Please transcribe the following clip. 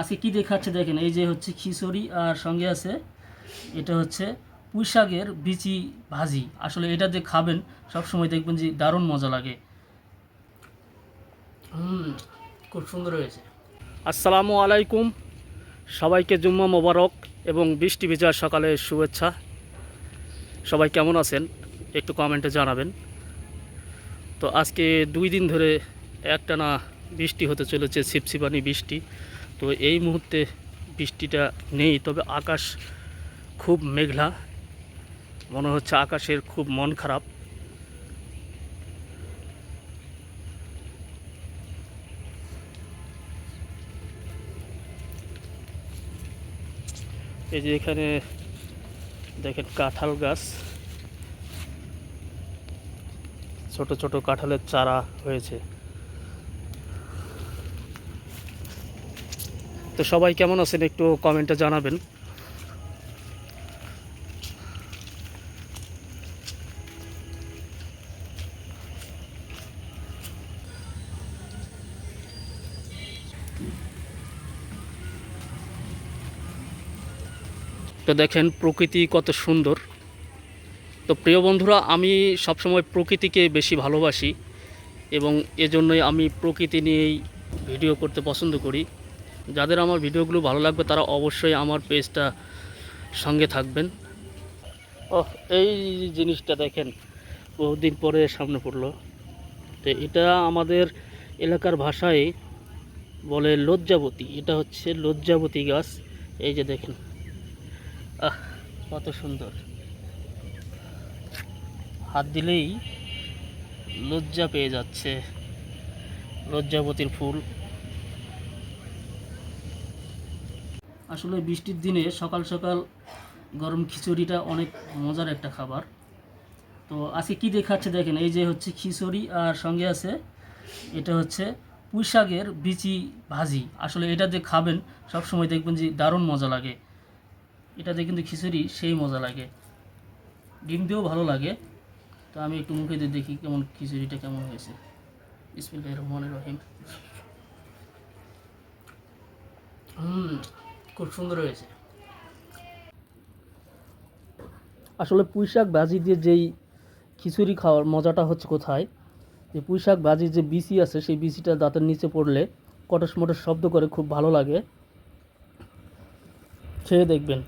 আজকে কি দেখাচ্ছে দেখেন, এই যে হচ্ছে খিচুড়ি আর সঙ্গে আছে, এটা হচ্ছে পুঁই শাকের বিচি ভাজি। আসলে এটা দিয়ে খাবেন সব সময় দেখবেন যে দারুণ মজা লাগে। হুম, খুব সুন্দর হয়েছে। আসসালামু আলাইকুম, সবাইকে জুম্মা মোবারক এবং বৃষ্টি ভেজার সকালে শুভেচ্ছা। সবাই কেমন আছেন? একটু কমেন্টে জানাবেন। তো আজকে দুই দিন ধরে একটানা বৃষ্টি হতে চলেছে, ছিপছিপানি বৃষ্টি। তো এই মুহূর্তে বৃষ্টিটা নেই, তবে আকাশ খুব মেঘলা। মনে হচ্ছে আকাশের খুব মন খারাপ। এই যে এখানে দেখেন কাঁঠাল গাছ। ছোট ছোট কাঁঠালের চারা হয়েছে। তো সবাই কেমন আছেন একটু কমেন্টে জানাবেন। তো দেখেন প্রকৃতি কত সুন্দর। তো প্রিয় বন্ধুরা, আমি সবসময় প্রকৃতিকে বেশি ভালোবাসি এবং এজন্যই আমি প্রকৃতি নিয়েই ভিডিও করতে পছন্দ করি। যাদের আমার ভিডিওগুলো ভালো লাগবে তারা অবশ্যই আমার পেজটা সঙ্গে থাকবেন। ও এই জিনিসটা দেখেন, বহুদিন পরে সামনে পড়ল। তো এটা আমাদের এলাকার ভাষায় বলে লজ্জাবতী, এটা হচ্ছে লজ্জাবতী গাছ। এই যে দেখেন, আহ, কত সুন্দর। হাত দিলেই লজ্জা পেয়ে যাচ্ছে, লজ্জাবতীর ফুল। আসলে বৃষ্টির দিনে সকাল সকাল গরম খিচুড়িটা অনেক মজার একটা খাবার। তো আজকে কি দেখাচ্ছে দেখেন, এই যে হচ্ছে খিচুড়ি আর সঙ্গে আছে এটা হচ্ছে পুঁই শাকের বিচি ভাজি। আসলে এটা যে খাবেন সব সময় দেখবেন যে দারুণ মজা লাগে। এটাতে কিন্তু খিচুড়ি সেই মজা লাগে। ডিম দিয়েও ভালো লাগে। তো আমি একটু মুখে দিয়ে দেখি কেমন খিচুড়িটা কেমন হয়েছে। ইসমিল্লাহ রহমান রহিম। হুম। খুব সুন্দর হয়েছে। আসলে পুঁই শাক ভাজি দিয়ে যেই খিচুড়ি খাওয়ার মজাটা হচ্ছে কোথায়? যে পুঁই শাক ভাজির যে বিসি আছে, সেই বিসিটা দাঁতের নিচে পড়লে কটস মটস শব্দ করে খুব ভালো লাগে। খেয়ে দেখবেন।